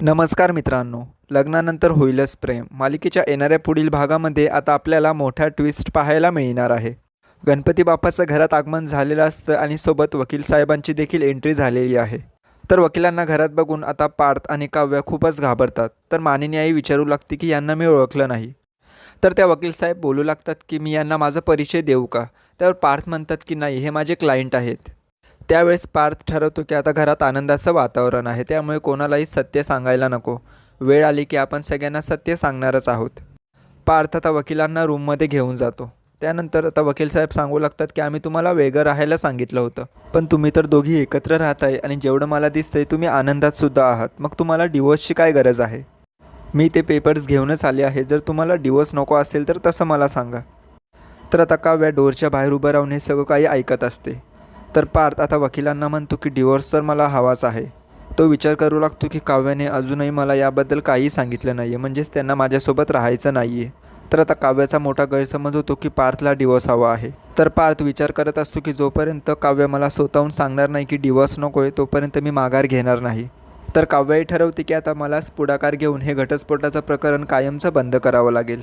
नमस्कार मित्रांनो लग्नानंतर होईलच प्रेम. मालिकेच्या येणाऱ्या पुढील भागामध्ये आता आपल्याला मोठा ट्विस्ट पाहायला मिळणार आहे. गणपती बाप्पाचं घरात आगमन झालेलं असतं आणि सोबत वकील साहेबांची देखील एंट्री झालेली आहे. तर वकिलांना घरात बघून आता पार्थ आणि काव्य खूपच घाबरतात. तर मानिनी आई विचारू लागते की यांना मी ओळखलं नाही. तर त्या वकील साहेब बोलू लागतात की मी यांना माझा परिचय देऊ का? त्यावर पार्थ म्हणतात की नाही हे माझे क्लायंट आहेत. त्यावेळेस पार्थ ठरवतो की आता घरात आनंदाचं वातावरण आहे त्यामुळे कोणालाही सत्य सांगायला नको. वेळ आली की आपण सगळ्यांना सत्य सांगणारच आहोत. पार्थ आता वकिलांना रूममध्ये घेऊन जातो. त्यानंतर आता वकील साहेब सांगू लागतात की आम्ही तुम्हाला वेगळं राहायला सांगितलं होतं. पण तुम्ही तर दोघी एकत्र राहताय आणि जेवढं मला दिसतंय तुम्ही आनंदात सुद्धा आहात. मग तुम्हाला डिवोर्सची काय गरज आहे? मी ते पेपर्स घेऊनच आले आहे. जर तुम्हाला डिवोर्स नको असेल तर तसं मला सांगा. तर आता काव्या डोरच्या बाहेर उभं राहून हे सगळं काही ऐकत असते. तर पार्थ आता वकिलांना म्हणतो की डिवोर्स तर मला हवाच आहे. तो विचार करू लागतो की काव्याने अजूनही मला याबद्दल काही सांगितलं नाही आहे म्हणजेच त्यांना माझ्यासोबत राहायचं नाही आहे तर आता काव्याचा मोठा गैरसमज होतो की पार्थला डिवोर्स हवा आहे. तर पार्थ विचार करत असतो की जोपर्यंत काव्य मला स्वतःहून सांगणार नाही की डिवोर्स नको आहे तोपर्यंत मी माघार घेणार नाही. तर काव्याही ठरवते की आता मलाच पुढाकार घेऊन हे घटस्फोटाचं प्रकरण कायमचं बंद करावं लागेल.